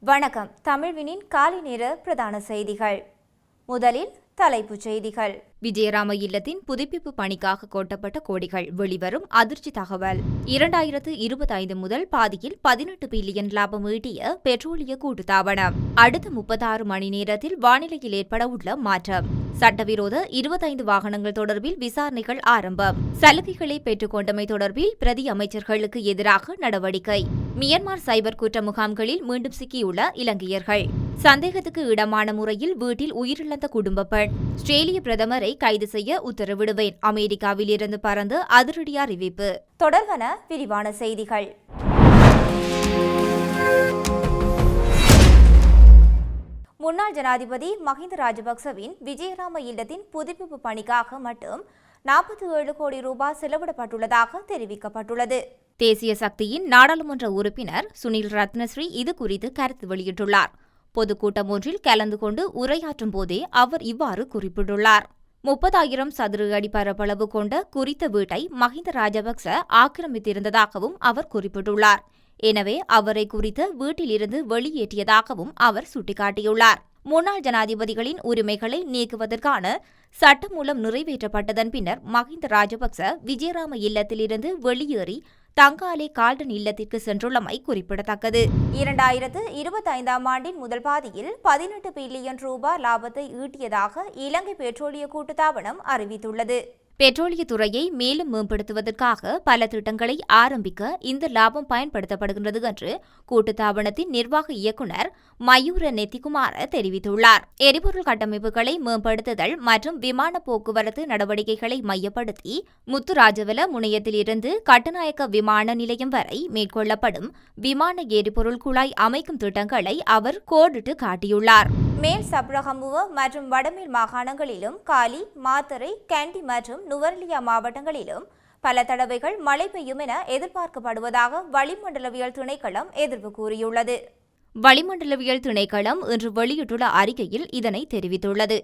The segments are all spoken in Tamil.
வணக்கம். தமிழ்வினின் காலை நேர பிரதான செய்திகள். முதலில் தலைப்புச் செய்திகள். விஜயராம இல்லத்தின் புதுப்பிப்பு பணிக்காக கொட்டப்பட்ட கோடிகள் வெளிவரும் அதிர்ச்சி தகவல். இரண்டாயிரத்து இருபத்தைந்து முதல் பாதியில் பதினெட்டு பில்லியன் லாபம் ஈட்டிய பெட்ரோலிய கூட்டுத்தாபனம். அடுத்த முப்பத்தாறு மணி நேரத்தில் வானிலையில் ஏற்பட உள்ள மாற்றம். சட்டவிரோத இருபத்தைந்து வாகனங்கள் தொடர்பில் விசாரணைகள் ஆரம்பம். சலுகைகளை பெற்றுக்கொண்டமை தொடர்பில் பிரதி அமைச்சர்களுக்கு எதிராக நடவடிக்கை. மியன்மார் சைபர் குற்ற முகாம்களில் மீண்டும் சிக்கியுள்ள இலங்கையர்கள். சந்தேகத்துக்கு இடமான முறையில் வீட்டில் உயிரிழந்த குடும்ப பெண். ஆஸ்திரேலிய பிரதமரை கைது செய்ய உத்தரவிடுவேன். அமெரிக்காவில் இருந்து பறந்து அதிரடி அறிவிப்பு. தொடர்வன விரிவான செய்திகள். முன்னாள் ஜனாதிபதி மஹிந்த ராஜபக்சவின் விஜயராம இல்லத்தின் புதுப்பிப்பு பணிக்காக மட்டும் நாற்பத்தி ஏழு கோடி ரூபாய் செலவிடப்பட்டுள்ளதாக தெரிவிக்கப்பட்டுள்ளது. தேசிய சக்தியின் நாடாளுமன்ற உறுப்பினர் சுனில் ரத்னஸ்ரீ இது குறித்து கருத்து வெளியிட்டுள்ளார். பொதுக்கூட்டம் ஒன்றில் கலந்து கொண்டு உரையாற்றும் போதே அவர் இவ்வாறு குறிப்பிட்டுள்ளார். முப்பதாயிரம் சதுர அடி பரப்பளவு கொண்ட குறித்த வீட்டை மஹிந்த ராஜபக்ச ஆக்கிரமித்திருந்ததாகவும் அவர் குறிப்பிட்டுள்ளார். எனவே அவரை குறித்த வீட்டிலிருந்து வெளியேற்றியதாகவும் அவர் சுட்டிக்காட்டியுள்ளார். முன்னாள் ஜனாதிபதிகளின் உரிமைகளை நீக்குவதற்கான சட்டமூலம் நிறைவேற்றப்பட்டதன் பின்னர் மஹிந்த ராஜபக்ச விஜயராம இல்லத்திலிருந்து வெளியேறி தங்காலி கால்டன் இல்லத்திற்கு சென்றுள்ளமை குறிப்பிடத்தக்கது. இரண்டாயிரத்து இருபத்தைந்தாம் ஆண்டின் முதல் பாதியில் பதினெட்டு பில்லியன் ரூபாய் லாபத்தை ஈட்டியதாக இலங்கை பெட்ரோலிய கூட்டுத்தாபனம் அறிவித்துள்ளது. பெட்ரோலியத்துறையை மேலும் மேம்படுத்துவதற்காக பல திட்டங்களை ஆரம்பிக்க இந்த லாபம் பயன்படுத்தப்படுகின்றது என்று கூட்டுத்தாபனத்தின் நிர்வாக இயக்குநர் மயூர நெத்திகுமார தெரிவித்துள்ளார். எரிபொருள் கட்டமைப்புகளை மேம்படுத்துதல் மற்றும் விமான போக்குவரத்து நடவடிக்கைகளை மையப்படுத்தி முத்துராஜவல முனையத்திலிருந்து கட்டுநாயக்க விமான நிலையம் வரை மேற்கொள்ளப்படும் விமான எரிபொருள் குழாய் அமைக்கும் திட்டங்களை அவர் கோடிட்டு காட்டியுள்ளார். மேல் சப்ரகம்புவ மற்றும் வடமேல் மாகாணங்களிலும் காலி மாத்தறை கேண்டி மற்றும் நுவர்லியா மாவட்டங்களிலும் பல தடவைகள் மழை பெய்யும் என எதிர்பார்க்கப்படுவதாக வளிமண்டலவியல் திணைக்களம் எதிர்ப்பு கூறியுள்ளது. வளிமண்டலவியல் திணைக்களம் இன்று வெளியிட்டுள்ள அறிக்கையில் இதனை தெரிவித்துள்ளது.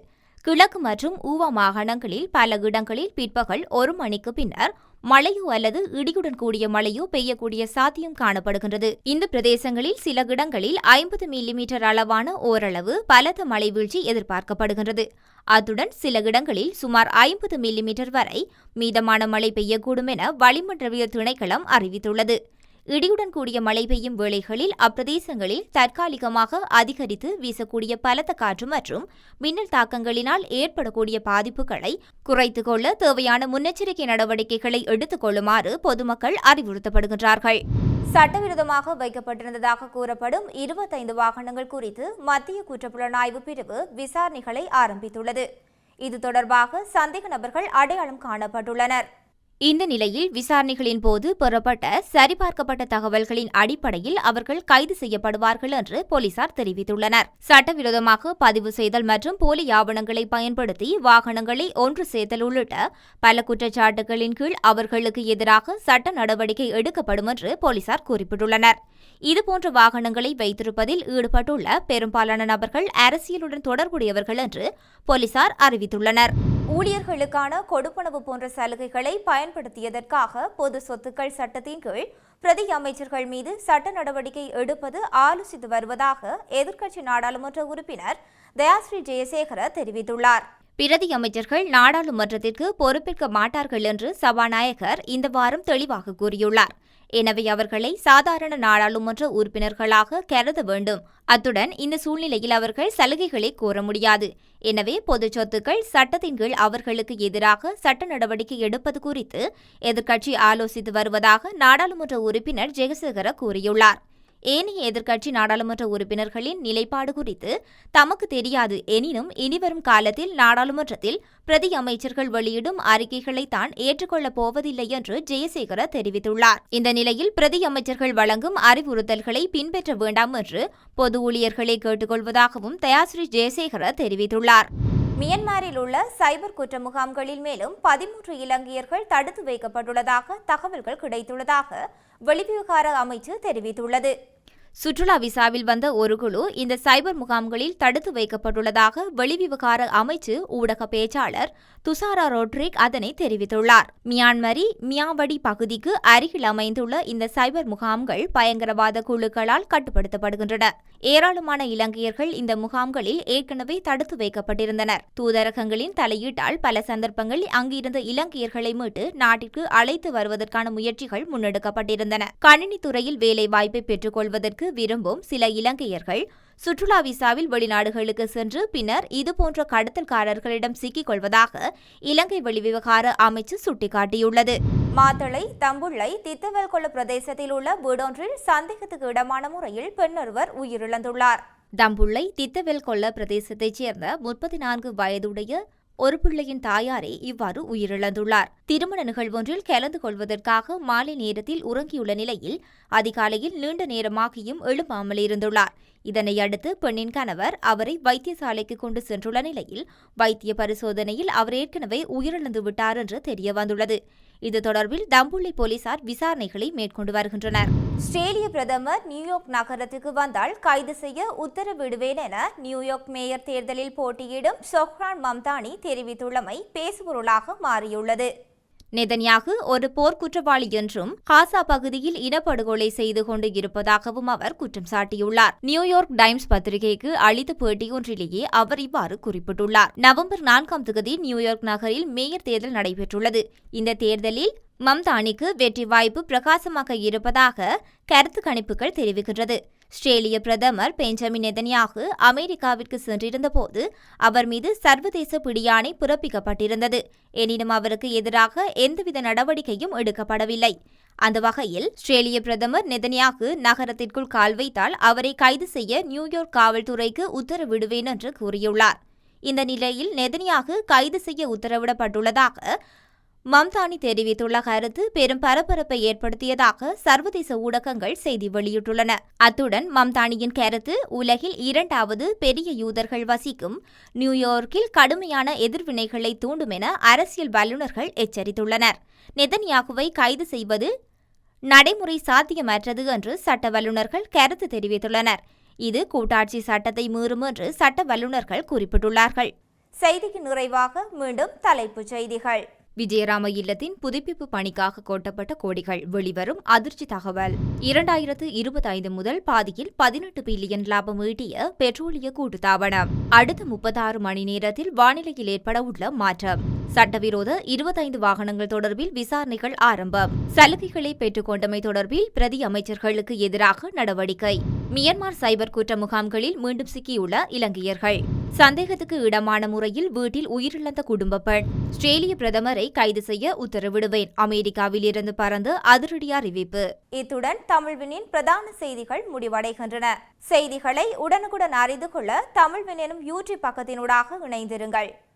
கிழக்கு மற்றும் ஊவா மாகாணங்களில் பல இடங்களில் பிற்பகல் ஒரு மணிக்கு பின்னர் மழையோ அல்லது இடியுடன் கூடிய மழையோ பெய்யக்கூடிய சாத்தியம் காணப்படுகின்றது. இந்த பிரதேசங்களில் சில இடங்களில் ஐம்பது மில்லிமீட்டர் அளவான ஓரளவு பலத்த மழை வீழ்ச்சி எதிர்பார்க்கப்படுகின்றது. அத்துடன் சில இடங்களில் சுமார் ஐம்பது மில்லிமீட்டர் வரை மீதமான மழை பெய்யக்கூடும் என வளிமண்டலவியல் திணைக்களம் அறிவித்துள்ளது. இடியுடன் கூடிய மழை பெய்யும் வேளைகளில் அப்பிரதேசங்களில் தற்காலிகமாக அதிகரித்து வீசக்கூடிய பலத்த காற்று மற்றும் மின்னல் தாக்கங்களினால் ஏற்படக்கூடிய பாதிப்புகளை குறைத்துக் கொள்ள தேவையான முன்னெச்சரிக்கை நடவடிக்கைகளை எடுத்துக் கொள்ளுமாறு பொதுமக்கள் அறிவுறுத்தப்படுகின்றார்கள். சட்டவிரோதமாக வைக்கப்பட்டிருந்ததாக கூறப்படும் இருபத்தைந்து வாகனங்கள் குறித்து மத்திய குற்றப்புலனாய்வு பிரிவு விசாரணைகளை ஆரம்பித்துள்ளது. இது தொடர்பாக சந்தேக நபர்கள் அடையாளம் காணப்பட்டுள்ளனர். இந்த நிலையில் விசாரணைகளின் போது பெறப்பட்ட சரிபார்க்கப்பட்ட தகவல்களின் அடிப்படையில் அவர்கள் கைது செய்யப்படுவார்கள் என்று போலீசார் தெரிவித்துள்ளனர். சட்டவிரோதமாக பதிவு செய்தல் மற்றும் போலி ஆவணங்களை பயன்படுத்தி வாகனங்களை ஒன்று சேர்த்தல் உள்ளிட்ட பல குற்றச்சாட்டுகளின் கீழ் அவர்களுக்கு எதிராக சட்ட நடவடிக்கை எடுக்கப்படும் என்று போலீசார் குறிப்பிட்டுள்ளனர். இதுபோன்ற வாகனங்களை வைத்திருப்பதில் ஈடுபட்டுள்ள பெரும்பாலான நபர்கள் அரசியலுடன் தொடர்புடையவர்கள் என்று போலீசார் அறிவித்துள்ளனர். ஊழியர்களுக்கான கொடுப்பனவு போன்ற சலுகைகளை பயன்படுத்தியதற்காக பொது சொத்துக்கள் சட்டத்தின் கீழ் பிரதி அமைச்சர்கள் மீது சட்ட நடவடிக்கை எடுப்பது ஆலோசித்து வருவதாக எதிர்க்கட்சி நாடாளுமன்ற உறுப்பினர் தயாஸ்ரீ ஜெயசேகர தெரிவித்துள்ளார். பிரதி அமைச்சர்கள் நாடாளுமன்றத்திற்கு பொறுப்பேற்க மாட்டார்கள் என்று சபாநாயகர் இந்த வாரம் தெளிவாக கூறியுள்ளார். எனவே அவர்களை சாதாரண நாடாளுமன்ற உறுப்பினர்களாக கருத வேண்டும். அத்துடன் இந்த சூழ்நிலையில் அவர்கள் சலுகைகளை கோர முடியாது. எனவே பொது சொத்துக்கள் சட்டத்தின் கீழ் அவர்களுக்கு எதிராக சட்ட நடவடிக்கை எடுப்பது குறித்து எதிர்க்கட்சி ஆலோசித்து வருவதாக நாடாளுமன்ற உறுப்பினர் ஜெகசேகர கூறியுள்ளார். ஏனைய எதிர்க்கட்சி நாடாளுமன்ற உறுப்பினர்களின் நிலைப்பாடு குறித்து தமக்கு தெரியாது எனினும் இனிவரும் காலத்தில் நாடாளுமன்றத்தில் பிரதி அமைச்சர்கள் வெளியிடும் அறிக்கைகளை தான் ஏற்றுக்கொள்ளப் போவதில்லை என்று ஜெயசேகர தெரிவித்துள்ளார். இந்த நிலையில் பிரதி அமைச்சர்கள் வழங்கும் அறிவுறுத்தல்களை பின்பற்ற வேண்டாம் என்று பொது ஊழியர்களை கேட்டுக்கொள்வதாகவும் தயாஸ்ரீ ஜெயசேகர தெரிவித்துள்ளார். மியன்மாரில் உள்ள சைபர் குற்ற முகாம்களில் மேலும் பதிமூன்று இலங்கையர்கள் தடுத்து வைக்கப்பட்டுள்ளதாக தகவல்கள் கிடைத்துள்ளதாக வெளிவிவகார அமைச்சு தெரிவித்துள்ளது. சுற்றுலா விசாவில் வந்த ஒரு குழு இந்த சைபர் முகாம்களில் தடுத்து வைக்கப்பட்டுள்ளதாக வெளிவிவகார அமைச்சு ஊடக பேச்சாளர் துசாரா ரோட்ரிக் அதனை தெரிவித்துள்ளார். மியான்மரி மியாவடி பகுதிக்கு அருகில் அமைந்துள்ள இந்த சைபர் முகாம்கள் பயங்கரவாத குழுக்களால் கட்டுப்படுத்தப்படுகின்றன. ஏராளமான இலங்கையர்கள் இந்த முகாம்களில் ஏற்கனவே தடுத்து வைக்கப்பட்டிருந்தனர். தூதரகங்களின் தலையீட்டால் பல சந்தர்ப்பங்களில் அங்கிருந்த இலங்கையர்களை மீட்டு நாட்டிற்கு அழைத்து வருவதற்கான முயற்சிகள் முன்னெடுக்கப்பட்டிருந்தன. கணினி துறையில் வேலை வாய்ப்பை பெற்றுக்கொள்வதற்கு விரும்பும் சில இலங்கையர்கள் சுற்றுலா விசாவில் வெளிநாடுகளுக்கு சென்று பின்னர் இதுபோன்ற கடத்தல்காரர்களிடம் சிக்கிக் கொள்வதாக இலங்கை வெளிவிவகார அமைச்சு சுட்டிக்காட்டியுள்ளது. மாத்தளை தம்புள்ளை தித்தவல்கொள்ள பிரதேசத்தில் உள்ள வீடொன்றில் சந்தேகத்துக்கு இடமான முறையில் பெண்ணொருவர் உயிரிழந்துள்ளார். தம்புள்ளை தித்தவெல்கொல்ல பிரதேசத்தைச் சேர்ந்த முப்பத்தி நான்கு வயதுடைய ஒரு பிள்ளையின் தாயாரே இவ்வாறு உயிரிழந்துள்ளார். திருமண நிகழ்வொன்றில் கலந்து கொள்வதற்காக மாலை நேரத்தில் உறங்கியுள்ள நிலையில் அதிகாலையில் நீண்ட நேரமாகியும் எழுப்பாமல் இருந்துள்ளார். இதனை அடுத்து பெண்ணின் கணவர் அவரை வைத்தியசாலைக்கு கொண்டு சென்றுள்ள நிலையில் வைத்திய பரிசோதனையில் அவர் ஏற்கனவே உயிரிழந்து விட்டார் என்று தெரிய வந்துள்ளது இது தொடர்பில் தம்புள்ளி போலீசார் விசாரணைகளை மேற்கொண்டு வருகின்றனர். ஆஸ்திரேலிய பிரதமர் நியூயார்க் நகரத்துக்கு வந்தால் கைது செய்ய உத்தரவிடுவேன் என நியூயார்க் மேயர் தேர்தலில் போட்டியிடும் சொஹ்ரான் மம்தானி தெரிவித்துள்ளமை பேசுபொருளாக மாறியுள்ளது. நெதன்யாகு ஒரு போர்க்குற்றவாளி என்றும் காசா பகுதியில் இனப்படுகொலை செய்து கொண்டு இருப்பதாகவும் அவர் குற்றம் சாட்டியுள்ளார். நியூயார்க் டைம்ஸ் பத்திரிகைக்கு அளித்த பேட்டியொன்றிலேயே அவர் இவ்வாறு குறிப்பிட்டுள்ளார். நவம்பர் நான்காம் தேதி நியூயார்க் நகரில் மேயர் தேர்தல் நடைபெற்றுள்ளது. இந்த தேர்தலில் மம்தானிக்கு வெற்றி வாய்ப்பு பிரகாசமாக இருப்பதாக கருத்து கணிப்புகள் தெரிவிக்கின்றது. ஸ்ரேலிய பிரதமர் பெஞ்சமின் நெதன்யாகு அமெரிக்காவிற்கு சென்றிருந்தபோது அவர் மீது சர்வதேச பிடியாணை பிறப்பிக்கப்பட்டிருந்தது. எனினும் அவருக்கு எதிராக எந்தவித நடவடிக்கையும் எடுக்கப்படவில்லை. அந்த வகையில் ஆஸ்திரேலிய பிரதமர் நெதன்யாகு நகரத்திற்குள் கால் வைத்தால் அவரை கைது செய்ய நியூயார்க் காவல்துறைக்கு உத்தரவிடுவேன் என்று கூறியுள்ளார். இந்த நிலையில் நெதன்யாகு கைது செய்ய உத்தரவிடப்பட்டுள்ளதாக மம்தானி தெரிவித்துள்ள கருத்து பெரும் பரபரப்பை ஏற்படுத்தியதாக சர்வதேச ஊடகங்கள் செய்தி வெளியிட்டுள்ளன. அத்துடன் மம்தானியின் கருத்து உலகில் இரண்டாவது பெரிய யூதர்கள் வசிக்கும் நியூயார்க்கில் கடுமையான எதிர்வினைகளை தூண்டும் என அரசியல் வல்லுநர்கள் எச்சரித்துள்ளனர். நெதன்யாகுவை கைது செய்வது நடைமுறை சாத்தியமற்றது என்று சட்ட வல்லுநர்கள் கருத்து தெரிவித்துள்ளனர். இது கூட்டாட்சி சட்டத்தை மீறும் என்று சட்ட வல்லுநர்கள் குறிப்பிட்டுள்ளார்கள். செய்திக்கு நிறைவாக மீண்டும் தலைப்புச் செய்திகள். விஜயராம இல்லத்தின் புதுப்பிப்பு பணிக்காக கொட்டப்பட்ட கோடிகள் வெளிவரும் அதிர்ச்சி தகவல். இரண்டாயிரத்து இருபத்தைந்து முதல் பாதியில் பதினெட்டு பில்லியன் லாபம் ஈட்டிய பெட்ரோலிய கூட்டுத்தாபனம். அடுத்த முப்பத்தாறு மணி நேரத்தில் வானிலையில் ஏற்பட உள்ள மாற்றம். சட்டவிரோத இருபத்தைந்து வாகனங்கள் தொடர்பில் விசாரணைகள் ஆரம்பம். சலுகைகளை பெற்றுக்கொண்டமை தொடர்பில் பிரதி அமைச்சர்களுக்கு எதிராக நடவடிக்கை. மியன்மார் சைபர் குற்ற முகாம்களில் மீண்டும் சிக்கியுள்ள இலங்கையர்கள். சந்தேகத்துக்கு இடமான முறையில் வீட்டில் உயிரிழந்த குடும்ப பெண். ஆஸ்திரேலிய பிரதமரை கைது செய்ய உத்தரவிடுவேன். அமெரிக்காவில் இருந்து பறந்து அதிரடி அறிவிப்பு. இத்துடன் தமிழ்வினின் பிரதான செய்திகள் முடிவடைகின்றன. செய்திகளை உடனுக்குடன் அறிந்து கொள்ள தமிழ்வினும் எனும் யூடியூப் பக்கத்தினூடாக இணைந்திருங்கள்.